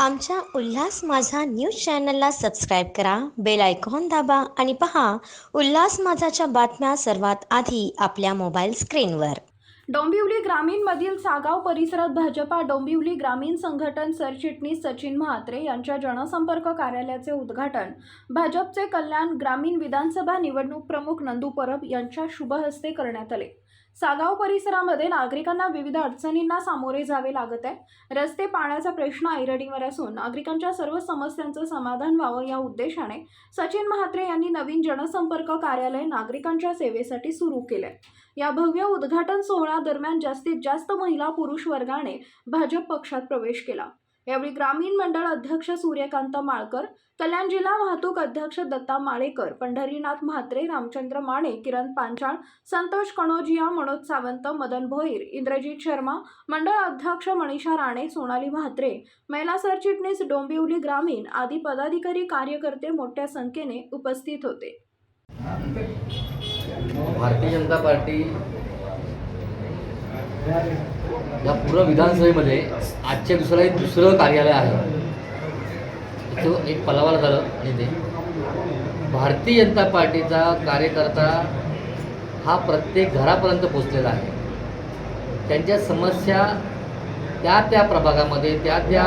आमच्या उल्हास माझा न्यूज चॅनलला सबस्क्राईब करा बेल आयकॉन दाबा आणि पहा उल्हास माझाच्या बातम्या सर्वात आधी आपल्या मोबाईल स्क्रीनवर. डोंबिवली ग्रामीणमधील सागाव परिसरात भाजपा डोंबिवली ग्रामीण संघटन सरचिटणीस सचिन म्हात्रे यांच्या जनसंपर्क कार्यालयाचे उद्घाटन भाजपचे कल्याण ग्रामीण विधानसभा निवडणूक प्रमुख नंदू परब यांच्या शुभहस्ते करण्यात आले. सागाव परिसरामध्ये नागरिकांना विविध अडचणींना सामोरे जावे लागत आहे. रस्ते पाण्याचा प्रश्न ऐरडीवर असून नागरिकांच्या सर्व समस्यांचं समाधान व्हावं या उद्देशाने सचिन म्हात्रे यांनी नवीन जनसंपर्क कार्यालय नागरिकांच्या सेवेसाठी सुरू केलंय. या भव्य उद्घाटन सोहळ्यादरम्यान जास्तीत जास्त महिला पुरुष वर्गाने भाजप पक्षात प्रवेश केला. यावेळी ग्रामीण मंडळ अध्यक्ष सूर्यकांत माळकर कल्याण जिल्हा वाहतूक अध्यक्ष दत्ता माळेकर पंढरीनाथ म्हात्रे रामचंद्र माने किरण पांचाळ संतोष कणोजिया मनोज सावंत मदन भोईर इंद्रजित शर्मा मंडळ अध्यक्ष मनीषा राणे सोनाली म्हात्रे महिला सरचिटणीस डोंबिवली ग्रामीण आदी पदाधिकारी कार्यकर्ते मोठ्या संख्येने उपस्थित होते. भारतीय जनता पार्टी या पूर्ण विधानसभेमध्ये आजच्या दिवसाला एक दुसरं कार्यालय आहे. इथं एक पलावाला झालं आणि ते. भारतीय जनता पार्टीचा कार्यकर्ता हा प्रत्येक घरापर्यंत पोचलेला आहे. त्यांच्या समस्या त्या त्या प्रभागामध्ये त्या त्या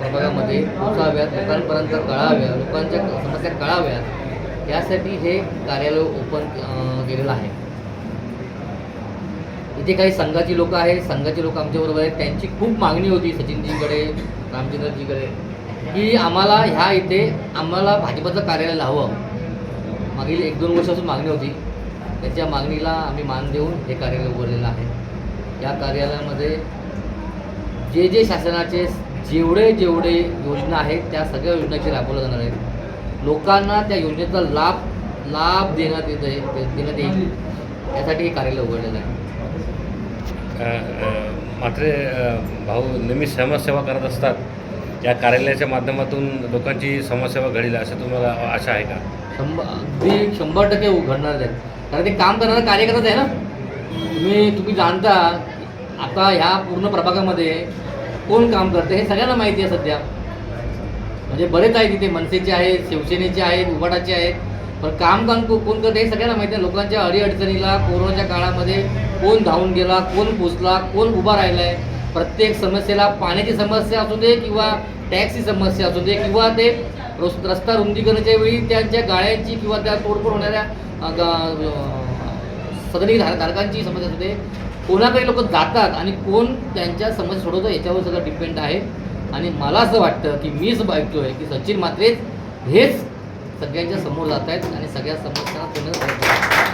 प्रभागामध्ये पोचाव्यात लोकांपर्यंत कळाव्या लोकांच्या समस्या कळाव्यात. यासाठी हे कार्यालय ओपन केलेलं आहे. जे काही संघाची लोक आहेत संघाचे लोक आमच्याबरोबर आहेत त्यांची खूप मागणी होती सचिनजीकडे रामचंद्रजीकडे की आम्हाला ह्या इथे आम्हाला भाजपचं कार्यालय हवं मागील एक दोन वर्षापासून मागणी होती. त्याच्या मागणीला आम्ही मान देऊन हे कार्यालय उघडलेलं आहे. या कार्यालयामध्ये जे जे शासनाचे जेवढे जेवढे योजना आहेत त्या सगळ्या योजनाची राबवल्या जाणार आहेत लोकांना त्या योजनेचा लाभ लाभ देण्यात येत आहे देण्यात येईल. यासाठी हे कार्यालय उघडलेलं आहे. मात्र भाऊ नेहमी समाजसेवा करत असतात. या कार्यालयाच्या माध्यमातून लोकांची समाजसेवा घडेल असं तुम्हाला आशा आहे का? शंभर अगदी शंभर टक्के उघडणार आहेत कारण ते काम करणारा कार्यकर्ताच आहे ना. तुम्ही तुम्ही जाणता आता ह्या पूर्ण प्रभागामध्ये कोण काम करते हे सगळ्यांना माहिती आहे सध्या. म्हणजे बरेच आहेत तिथे मनसेचे आहेत शिवसेनेचे आहेत उभाटाचे आहेत. पण काम काम कोण करते हे सगळ्यांना माहिती आहे. लोकांच्या अडीअडचणीला कोरोनाच्या काळामध्ये कोण धावून गेला कोण पोचला कोण उभा राहिला आहे प्रत्येक समस्येला पाण्याची समस्या असू दे किंवा टॅक्सची समस्या असू दे किंवा ते रस- रस्ता रुंदीकरणाच्या वेळी त्यांच्या गाड्यांची किंवा त्या तोडफोड होणाऱ्या सदनी धारकांची समस्या असू दे. कोणाकडे लोक जातात आणि कोण त्यांच्या समस्या सोडवतं याच्यावर सगळं डिपेंड आहे. आणि मला असं वाटतं की मीच ऐकतोय की सचिन मात्रेच हेच सगळ्यांच्या समोर जात आहेत आणि सगळ्या समस्यांना पूर्ण